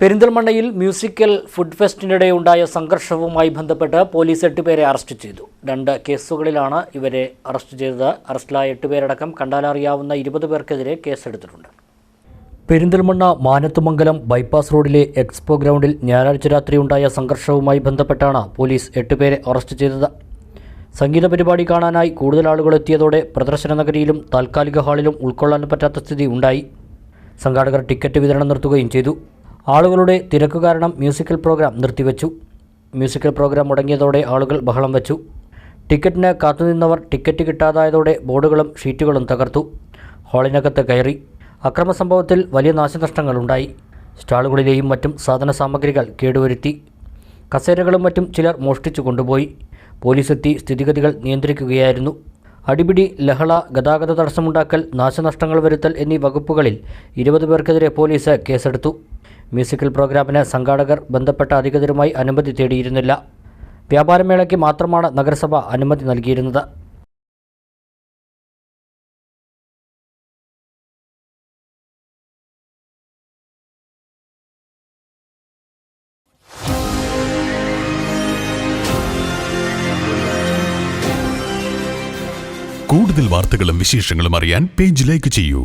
പെരിന്തൽമണ്ണയിൽ musical food ഫെസ്റ്റിനിടെ ഉണ്ടായ സംഘർഷവുമായി ബന്ധപ്പെട്ട് പോലീസ് എട്ടുപേരെ അറസ്റ്റ് ചെയ്തു. രണ്ട് കേസുകളിലാണ് ഇവരെ അറസ്റ്റ് ചെയ്തത്. അറസ്റ്റിലായ എട്ടുപേരടക്കം കണ്ടാലറിയാവുന്ന ഇരുപത് പേർക്കെതിരെ കേസെടുത്തിട്ടുണ്ട്. പെരിന്തൽമണ്ണ മാനത്തുമംഗലം ബൈപ്പാസ് റോഡിലെ എക്സ്പോ ഗ്രൗണ്ടിൽ ഞായറാഴ്ച രാത്രി ഉണ്ടായ സംഘർഷവുമായി ബന്ധപ്പെട്ടാണ് പോലീസ് എട്ടുപേരെ അറസ്റ്റ് ചെയ്തത്. സംഗീത പരിപാടി കാണാനായി കൂടുതൽ ആളുകൾ എത്തിയതോടെ പ്രദർശന നഗരിയിലും താൽക്കാലിക ഹാളിലും ഉൾക്കൊള്ളാൻ പറ്റാത്ത സ്ഥിതി ഉണ്ടായി. സംഘാടകർ ടിക്കറ്റ് വിതരണം നിർത്തുകയും ചെയ്തു. ആളുകളുടെ തിരക്ക് കാരണം മ്യൂസിക്കൽ പ്രോഗ്രാം നിർത്തിവെച്ചു. മ്യൂസിക്കൽ പ്രോഗ്രാം മുടങ്ങിയതോടെ ആളുകൾ ബഹളം വെച്ചു. ടിക്കറ്റിന് കാത്തുനിന്നവർ ടിക്കറ്റ് കിട്ടാതായതോടെ ബോർഡുകളും ഷീറ്റുകളും തകർത്തു. ഹാളിനകത്ത് കയറി. അക്രമ സംഭവത്തിൽ വലിയ നാശനഷ്ടങ്ങളുണ്ടായി. സ്റ്റാളുകളിലെയും മറ്റും സാധന സാമഗ്രികൾ കേടുവരുത്തി. കസേരകളും മറ്റും ചിലർ മോഷ്ടിച്ചു കൊണ്ടുപോയി. പോലീസ് എത്തി സ്ഥിതിഗതികൾ നിയന്ത്രിക്കുകയായിരുന്നു. അടിപിടി ലഹള ഗതാഗത തടസ്സമുണ്ടാക്കൽ നാശനഷ്ടങ്ങൾ വരുത്തൽ എന്നീ വകുപ്പുകളിൽ ഇരുപത് പേർക്കെതിരെ പോലീസ് കേസെടുത്തു. മ്യൂസിക്കൽ പ്രോഗ്രാമിന് സംഘാടകർ ബന്ധപ്പെട്ട അധികൃതരുമായി അനുമതി തേടിയിരുന്നില്ല. വ്യാപാരമേളയ്ക്ക് മാത്രമാണ് നഗരസഭ അനുമതി നൽകിയിരുന്നത്. കൂടുതൽ വാർത്തകളും വിശേഷങ്ങളും അറിയാൻ പേജ് ലൈക്ക് ചെയ്യൂ.